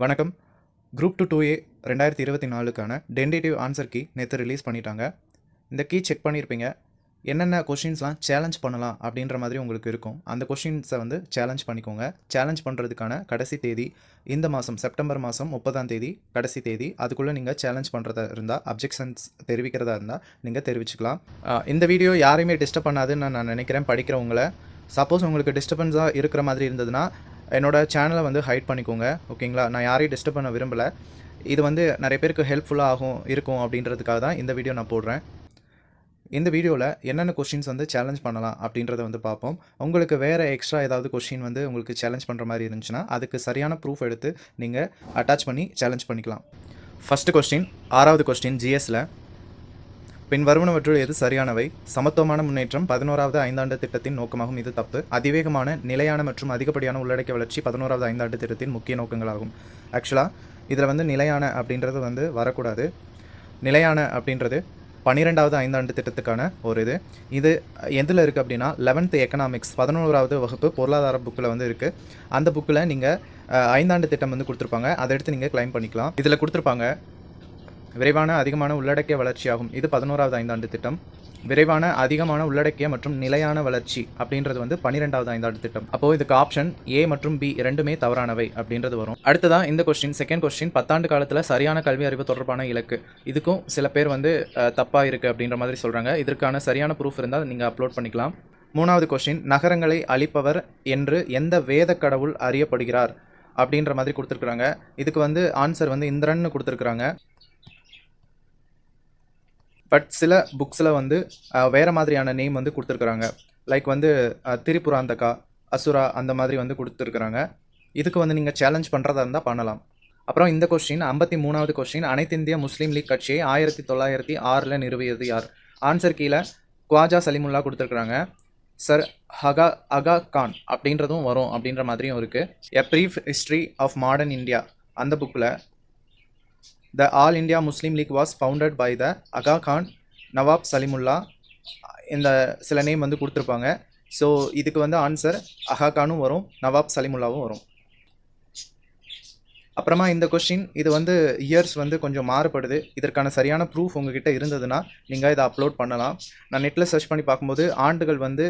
வணக்கம். Group two two ஏ ரெண்டாயிரத்தி இருபத்தி நாலுக்கான டென்டேட்டிவ் ஆன்சர் கீ நேற்று ரிலீஸ் பண்ணிட்டாங்க. இந்த கீ செக் பண்ணியிருப்பீங்க என்னென்ன கொஷின்ஸ்லாம் சேலஞ்ச் பண்ணலாம் அப்படின்ற மாதிரி உங்களுக்கு இருக்கும். அந்த கொஷின்ஸை வந்து சேலஞ்ச் பண்ணிக்கோங்க. சேலஞ்ச் பண்ணுறதுக்கான கடைசி தேதி இந்த மாதம் செப்டம்பர் மாதம் முப்பதாம் தேதி கடைசி தேதி. அதுக்குள்ளே நீங்கள் சேலஞ்ச் பண்ணுறதா இருந்தால் அப்ஜெக்ஷன்ஸ் தெரிவிக்கிறதா இருந்தால் நீங்கள் தெரிவிச்சுக்கலாம். இந்த வீடியோ யாரையுமே டிஸ்டர்ப் பண்ணாதுன்னு நான் நினைக்கிறேன். படிக்கிறவங்கள சப்போஸ் உங்களுக்கு டிஸ்டர்பன்ஸாக இருக்கிற மாதிரி இருந்ததுன்னா என்னோடய சேனலை வந்து ஹைட் பண்ணிக்கோங்க ஓகேங்களா நான் யாரையும் டிஸ்டர்ப் பண்ண விரும்பலை. இது வந்து நிறைய பேருக்கு ஹெல்ப்ஃபுல்லாக ஆகும் இருக்கும் அப்படின்றதுக்காக தான் இந்த வீடியோ நான் போடுறேன். இந்த வீடியோவில் என்னென்ன கொஷின்ஸ் வந்து சேலஞ்ச் பண்ணலாம் அப்படின்றத வந்து பார்ப்போம். உங்களுக்கு வேறு எக்ஸ்ட்ரா ஏதாவது கொஷின் வந்து உங்களுக்கு சேலஞ்ச் பண்ணுற மாதிரி இருந்துச்சுன்னா அதுக்கு சரியான ப்ரூஃப் எடுத்து நீங்கள் அட்டாச் பண்ணி சேலஞ்ச் பண்ணிக்கலாம். ஃபஸ்ட்டு கொஸ்டின் ஆறாவது கொஸ்டின் ஜிஎஸில் பின் வருவனவற்றுள் எது சரியானவை? சமத்துவமான முன்னேற்றம் பதினோராவது ஐந்தாண்டு திட்டத்தின் நோக்கமாகும். இது தப்பு. அதிவேகமான நிலையான மற்றும் அதிகப்படியான உள்ளடக்கிய வளர்ச்சி பதினோராவது ஐந்தாண்டு திட்டத்தின் முக்கிய நோக்கங்களாகும். ஆக்சுவலாக இதில் வந்து நிலையான அப்படின்றது வந்து வரக்கூடாது. நிலையான அப்படின்றது பன்னிரெண்டாவது ஐந்தாண்டு திட்டத்துக்கான ஒரு இது. இது எதில் இருக்குது அப்படின்னா லெவன்த்து எக்கனாமிக்ஸ் பதினோராவது வகுப்பு பொருளாதார புக்கில் வந்து இருக்குது அந்த புக்கில் நீங்கள் ஐந்தாண்டு திட்டம் வந்து கொடுத்துருப்பாங்க. அதை எடுத்து நீங்கள் க்ளைம் பண்ணிக்கலாம். இதில் கொடுத்துருப்பாங்க விரைவான அதிகமான உள்ளடக்கிய வளர்ச்சியாகும். இது பதினோராவது ஐந்தாண்டு திட்டம். விரைவான அதிகமான உள்ளடக்கிய மற்றும் நிலையான வளர்ச்சி அப்படின்றது வந்து பன்னிரெண்டாவது ஐந்தாண்டு திட்டம். அப்போது இதுக்கு ஆப்ஷன் ஏ மற்றும் பி இரண்டுமே தவறானவை அப்படின்றது வரும். அடுத்ததான் இந்த கொஸ்டின் செகண்ட் கொஸ்டின் பத்தாண்டு காலத்தில் சரியான கல்வி அறிவு தொடர்பான இலக்கு. இதுக்கும் சில பேர் வந்து தப்பாக இருக்குது அப்படின்ற மாதிரி சொல்கிறாங்க இதற்கான சரியான ப்ரூஃப் இருந்தால் நீங்கள் அப்லோட் பண்ணிக்கலாம். மூணாவது கொஸ்டின் நகரங்களை அழிப்பவர் என்று எந்த வேத கடவுள் அறியப்படுகிறார் அப்படின்ற மாதிரி கொடுத்துருக்குறாங்க. இதுக்கு வந்து ஆன்சர் வந்து இந்திரன்னு கொடுத்துருக்குறாங்க. பட் சில புக்ஸில் வந்து வேறு மாதிரியான நேம் வந்து கொடுத்துருக்குறாங்க. லைக் வந்து திரிபுராந்தகா அசுரா அந்த மாதிரி வந்து கொடுத்துருக்குறாங்க. இதுக்கு வந்து நீங்கள் சேலஞ்ச் பண்ணுறதா இருந்தால் பண்ணலாம். அப்புறம் இந்த கொஸ்டின் ஐம்பத்தி மூணாவது கொஸ்டின் அனைத்து இந்திய முஸ்லீம் லீக் கட்சியை ஆயிரத்தி தொள்ளாயிரத்தி ஆறில் நிறுவியது யார்? ஆன்சர் கீழே குவாஜா சலிமுல்லா கொடுத்துருக்குறாங்க. சர் ஹகா அகா கான் அப்படின்றதும் வரும் அப்படின்ற மாதிரியும் இருக்குது a brief history of modern India அந்த புக்கில் the All India Muslim League was founded by the Aga Khan Nawab Salimullah இந்த சில நேம் வந்து கொடுத்துருப்பாங்க. ஸோ இதுக்கு வந்து ஆன்சர் அகா கானும் வரும் நவாப் சலிமுல்லாவும் வரும். அப்புறமா இந்த கொஸ்டின் இது வந்து இயர்ஸ் வந்து கொஞ்சம் மாறுபடுது. இதற்கான சரியான ப்ரூஃப் உங்ககிட்ட இருந்ததுன்னா நீங்கள் இதை அப்லோட் பண்ணலாம். நான் நெட்டில் சர்ச் பண்ணி பார்க்கும்போது ஆண்டுகள் வந்து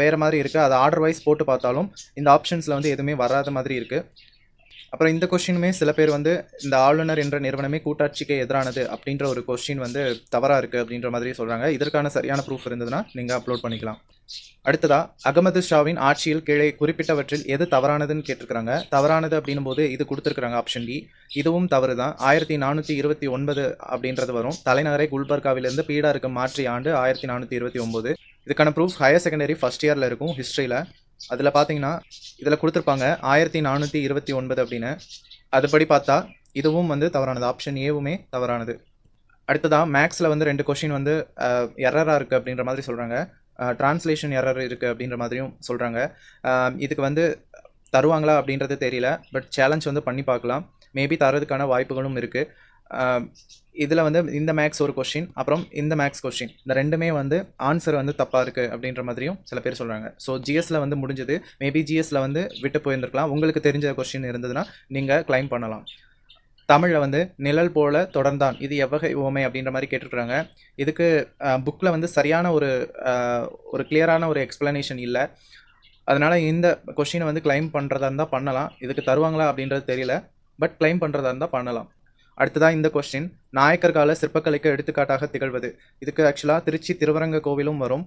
வேறு மாதிரி இருக்குது அதை ஆர்டர் வைஸ் போட்டு பார்த்தாலும் இந்த ஆப்ஷன்ஸில் வந்து எதுவுமே வராத மாதிரி இருக்குது அப்புறம் இந்த கொஸ்டினுமே சில பேர் வந்து இந்த ஆளுநர் என்ற நிறுவனமே கூட்டாட்சிக்கு எதிரானது அப்படின்ற ஒரு கொஸ்டின் வந்து தவறாக இருக்குது அப்படின்ற மாதிரி சொல்கிறாங்க இதற்கான சரியான ப்ரூஃப் இருந்ததுன்னா நீங்கள் அப்லோட் பண்ணிக்கலாம். அடுத்ததா அகமது ஷாவின் ஆட்சியில் கீழே குறிப்பிட்டவற்றில் எது தவறானதுன்னு கேட்டிருக்கிறாங்க. தவறானது அப்படின்னும் போது இது கொடுத்துருக்குறாங்க ஆப்ஷன் டி இதுவும் தவறு தான் ஆயிரத்தி நானூற்றி இருபத்தி ஒன்பது அப்படின்றது வரும். தலைநகரை குல்பர்காவிலிருந்து பீடாருக்கு மாற்றிய ஆண்டு ஆயிரத்தி நானூற்றி இருபத்தி ஒம்பது இதுக்கான ப்ரூஃப் ஹையர் செகண்டரி ஃபஸ்ட் இயரில் இருக்கும் ஹிஸ்ட்ரியில் அதில் பார்த்தீங்கன்னா இதில் கொடுத்துருப்பாங்க ஆயிரத்தி நானூற்றி இருபத்தி ஒன்பது அப்படின்னு. அதுபடி பார்த்தா இதுவும் வந்து தவறானது. ஆப்ஷன் ஏவுமே தவறானது. அடுத்ததாக மேக்ஸில் வந்து ரெண்டு கொஷின் வந்து எரராக இருக்குது அப்படின்ற மாதிரி சொல்கிறாங்க ட்ரான்ஸ்லேஷன் எரர் இருக்குது அப்படின்ற மாதிரியும் சொல்கிறாங்க இதுக்கு வந்து தருவாங்களா அப்படின்றது தெரியல. பட் சேலஞ்ச் வந்து பண்ணி பார்க்கலாம். மேபி தரதுக்கான வாய்ப்புகளும் இருக்குது இதில் வந்து இந்த மேக்ஸ் ஒரு கொஷின் அப்புறம் இந்த மேக்ஸ் கொஷின் இந்த ரெண்டுமே வந்து ஆன்சர் வந்து தப்பாக இருக்குது அப்படின்ற மாதிரியும் சில பேர் சொல்கிறாங்க ஸோ ஜிஎஸ்சில் வந்து முடிஞ்சது. மேபி ஜிஎஸ்சில் வந்து விட்டு போயிருந்துருக்கலாம். உங்களுக்கு தெரிஞ்ச கொஷின் இருந்ததுன்னா நீங்கள் கிளைம் பண்ணலாம். தமிழில் வந்து நிழல் போல தொடர்ந்தான். இது எவ்வகை ஓமை அப்படின்ற மாதிரி கேட்டிருக்கிறாங்க. இதுக்கு புக்கில் வந்து சரியான ஒரு ஒரு கிளியரான ஒரு எக்ஸ்ப்ளனேஷன் இல்லை. அதனால் இந்த கொஷினை வந்து கிளைம் பண்ணுறதா இருந்தால் பண்ணலாம். இதுக்கு தருவாங்களா அப்படின்றது தெரியல. பட் கிளைம் பண்ணுறதா இருந்தால் பண்ணலாம். அடுத்ததாக இந்த கொஸ்டின் நாயக்கர் கால சிற்பக்கலைக்கு எடுத்துக்காட்டாக திகழ்வது. இதுக்கு ஆக்சுவலாக திருச்சி திருவரங்க கோவிலும் வரும்.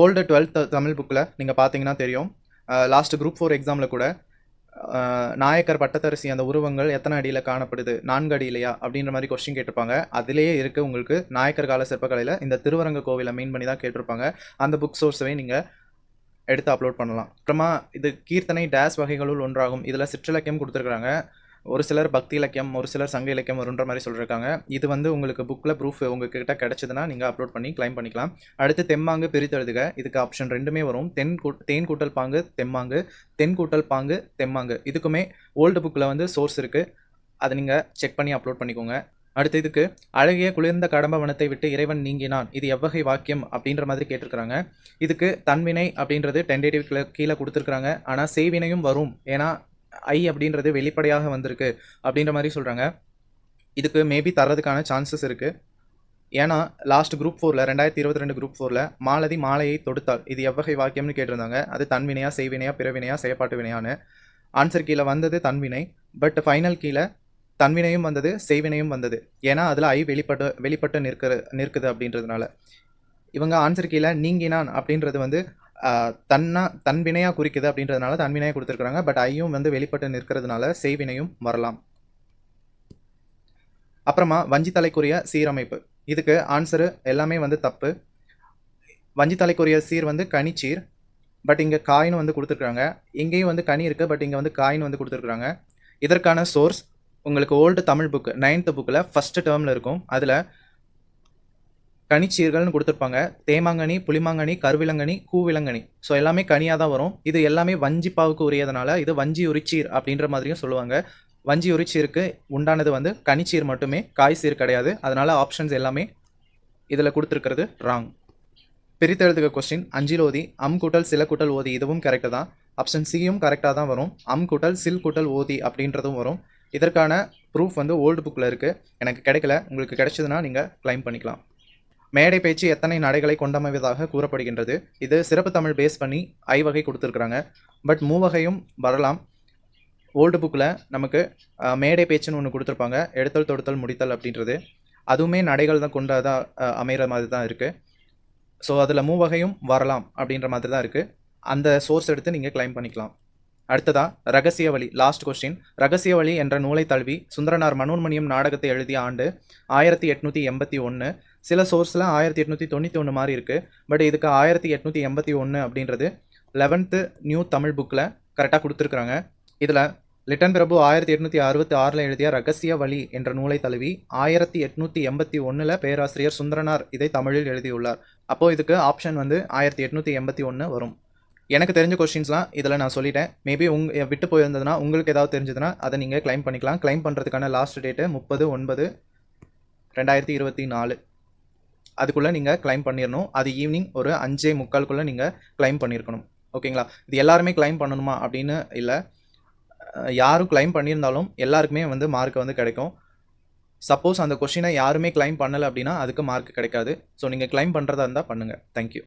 ஓல்டு டுவெல்த் தமிழ் புக்கில் நீங்கள் பார்த்தீங்கன்னா தெரியும். லாஸ்ட் குரூப் ஃபோர் எக்ஸாமில் கூட நாயக்கர் பட்டத்தரசி அந்த உருவங்கள் எத்தனை அடியில் காணப்படுது? நான்கு அடியிலையா? அப்படின்ற மாதிரி கொஸ்டின் கேட்டிருப்பாங்க. அதிலேயே இருக்குது உங்களுக்கு நாயக்கர் கால சிற்பக்கலையில் இந்த திருவரங்க கோவிலை மெயின் பண்ணி தான் கேட்டிருப்பாங்க. அந்த புக் சோர்ஸவே நீங்கள் எடுத்து அப்லோட் பண்ணலாம். அப்புறமா இது கீர்த்தனை டேஸ் வகைகளுள் ஒன்றாகும். இதில் சிற்றிலக்கியம் கொடுத்துருக்குறாங்க. ஒரு சிலர் பக்தி இலக்கியம் ஒரு சிலர் சங்க இலக்கியம் வருன்ற மாதிரி சொல்லியிருக்காங்க இது வந்து உங்களுக்கு புக்கில் ப்ரூஃப் உங்ககிட்ட கிடைச்சதுன்னா நீங்கள் அப்லோட் பண்ணி க்ளைம் பண்ணிக்கலாம். அடுத்து தெம்மாங்கு பிரித்தெழுதுக. இதுக்கு ஆப்ஷன் ரெண்டுமே வரும். தென் கூ தேன் கூட்டல் பாங்கு தெம்மாங்கு. தென் கூட்டல் பாங்கு தெம்மாங்கு. இதுக்குமே ஓல்டு புக்கில் வந்து சோர்ஸ் இருக்குது அதை நீங்கள் செக் பண்ணி அப்லோட் பண்ணிக்கோங்க. அடுத்து இதுக்கு அழகிய குளிர்ந்த கடம்ப வனத்தை விட்டு இறைவன் நீங்கினான். இது எவ்வகை வாக்கியம் அப்படின்ற மாதிரி கேட்டிருக்கிறாங்க. இதுக்கு தன்வினை அப்படின்றது டென்டேட்டிவ் கீழே கொடுத்துருக்குறாங்க. ஆனால் செய்வினையும் வரும். ஏன்னா ஐ அப்படின்றது வெளிப்படையாக வந்திருக்கு அப்படின்ற மாதிரி சொல்கிறாங்க இதுக்கு மேபி தர்றதுக்கான சான்சஸ் இருக்குது ஏன்னா லாஸ்ட் குரூப் ஃபோரில் ரெண்டாயிரத்தி இருபத்தி ரெண்டு குரூப் ஃபோரில் மாலதி மாலையை தொடுத்தாள். இது எவ்வகை வாக்கியம்னு கேட்டிருந்தாங்க. அது தன்வினையா செய்வினையா பிறவினையா செயப்பாட்டு வினையான்னு. ஆன்சர் கீழே வந்தது தன்வினை பட் ஃபைனல் கீழே தன்வினையும் வந்தது செய்வினையும் வந்தது. ஏன்னா அதில் ஐ வெளிப்பட்டு வெளிப்பட்டு நிற்கிற நிற்குது அப்படின்றதுனால. இவங்க ஆன்சர் கீழே நீங்கினான் அப்படின்றது வந்து ஆஹ், தன்னா தன்வினையாக குறிக்குது அப்படின்றதுனால தன்வினையாக கொடுத்துருக்குறாங்க. பட் ஐயும் வந்து வெளிப்பட்டு நிற்கிறதுனால செய்வினையும் வரலாம். அப்புறமா வஞ்சித்தலைக்குரிய சீரமைப்பு. இதுக்கு ஆன்சரு எல்லாமே வந்து தப்பு. வஞ்சித்தலைக்குரிய சீர் வந்து கனிச்சீர். பட் இங்கே காயின் வந்து கொடுத்துருக்குறாங்க. இங்கேயும் வந்து கனி இருக்குது பட் இங்கே வந்து காயின் வந்து கொடுத்துருக்குறாங்க. இதற்கான சோர்ஸ் உங்களுக்கு ஓல்டு தமிழ் புக்கு நைன்த்து புக்கில் ஃபஸ்ட்டு டேர்மில் இருக்கும். அதில் கனிச்சீர்கள்னு கொடுத்துருப்பாங்க. தேமாங்கனி புளிமாங்கனி கருவிலங்கனி கூவிலங்கனி. ஸோ எல்லாமே கனியாக தான் வரும். இது எல்லாமே வஞ்சிப்பாவுக்கு உரியதுனால இது வஞ்சி உரிச்சீர் அப்படின்ற மாதிரியும் சொல்லுவாங்க. வஞ்சி உரிச்சீருக்கு உண்டானது வந்து கனிச்சீர் மட்டுமே காய்சீர் கிடையாது. அதனால ஆப்ஷன்ஸ் எல்லாமே இதில் கொடுத்துருக்கிறது ராங் பிரித்தெழுதுக கொஸ்டின் அஞ்சில் ஓதி அம் கூட்டல் சில கூட்டல் ஓதி இதுவும் கரெக்டு தான். ஆப்ஷன் சியும் கரெக்டாக தான் வரும். அம் கூட்டல் சில் கூட்டல் ஓதி அப்படின்றதும் வரும். இதற்கான ப்ரூஃப் வந்து ஓல்டு புக்கில் இருக்குது எனக்கு கிடைக்கல. உங்களுக்கு கிடைச்சதுன்னா நீங்கள் க்ளைம் பண்ணிக்கலாம். மேடை பேச்சு எத்தனை நடைகளை கொண்டமைவதாக கூறப்படுகின்றது. இது சிறப்பு தமிழ் பேஸ் பண்ணி ஐ வகை கொடுத்துருக்குறாங்க. பட் மூவகையும் வரலாம். ஓல்டு புக்கில் நமக்கு மேடை பேச்சுன்னு ஒன்று கொடுத்துருப்பாங்க. எடுத்தல் தொடுத்தல் முடித்தல் அப்படின்றது. அதுவுமே நடைகள் தான் கொண்டதாக அமைகிற மாதிரி தான் இருக்குது ஸோ அதில் மூவகையும் வரலாம் அப்படின்ற மாதிரி தான் இருக்குது அந்த சோர்ஸ் எடுத்து நீங்கள் க்ளைம் பண்ணிக்கலாம். அடுத்ததா ரகசிய வழி லாஸ்ட் கொஸ்டின் ரகசிய வழி என்ற நூலை தழுவி சுந்தரனார் மனோன்மணியம் நாடகத்தை எழுதிய ஆண்டு ஆயிரத்தி எட்நூற்றி எண்பத்தி ஒன்று சில சோர்ஸில் ஆயிரத்தி எட்நூற்றி தொண்ணூற்றி ஒன்று மாதிரி இருக்குது பட் இதுக்கு ஆயிரத்தி எட்நூற்றி எண்பத்தி ஒன்று அப்படின்றது லெவன்த்து நியூ தமிழ் புக்கில் கரெக்டாக கொடுத்துருக்குறாங்க. இதில் லிட்டன் பிரபு ஆயிரத்தி எட்நூற்றி அறுபத்தி ஆறில் எழுதிய ரகசிய வழி என்ற நூலை தழுவி ஆயிரத்தி எட்நூற்றி எண்பத்தி ஒன்றில் பேராசிரியர் சுந்தரனார் இதை தமிழில் எழுதியுள்ளார். அப்போது இதுக்கு ஆப்ஷன் வந்து ஆயிரத்தி எட்நூற்றி எண்பத்தி ஒன்று வரும். எனக்கு தெரிஞ்ச கொஷின்ஸ்லாம் இதில் நான் சொல்லிட்டேன். மேபி உங் விட்டு போயிருந்ததுன்னா உங்களுக்கு ஏதாவது தெரிஞ்சதுன்னா அதை நீங்கள் க்ளைம் பண்ணிக்கலாம். க்ளைம் பண்ணுறதுக்கான லாஸ்ட் டேட்டு முப்பது ஒன்பது ரெண்டாயிரத்தி இருபத்தி நாலு. அதுக்குள்ளே நீங்கள் க்ளைம் பண்ணிடணும் அது ஈவினிங் ஒரு அஞ்சே முக்கால்குள்ளே நீங்கள் க்ளைம் பண்ணியிருக்கணும் ஓகேங்களா இது எல்லாருமே க்ளைம் பண்ணணுமா அப்படின்னு இல்லை. யாரும் க்ளைம் பண்ணியிருந்தாலும் எல்லாருக்குமே வந்து மார்க் வந்து கிடைக்கும். சப்போஸ் அந்த கொஷினை யாருமே க்ளைம் பண்ணலை அப்படின்னா அதுக்கு மார்க் கிடைக்காது. ஸோ நீங்கள் க்ளைம் பண்ணுறதா இருந்தால் பண்ணுங்கள் தேங்க்யூ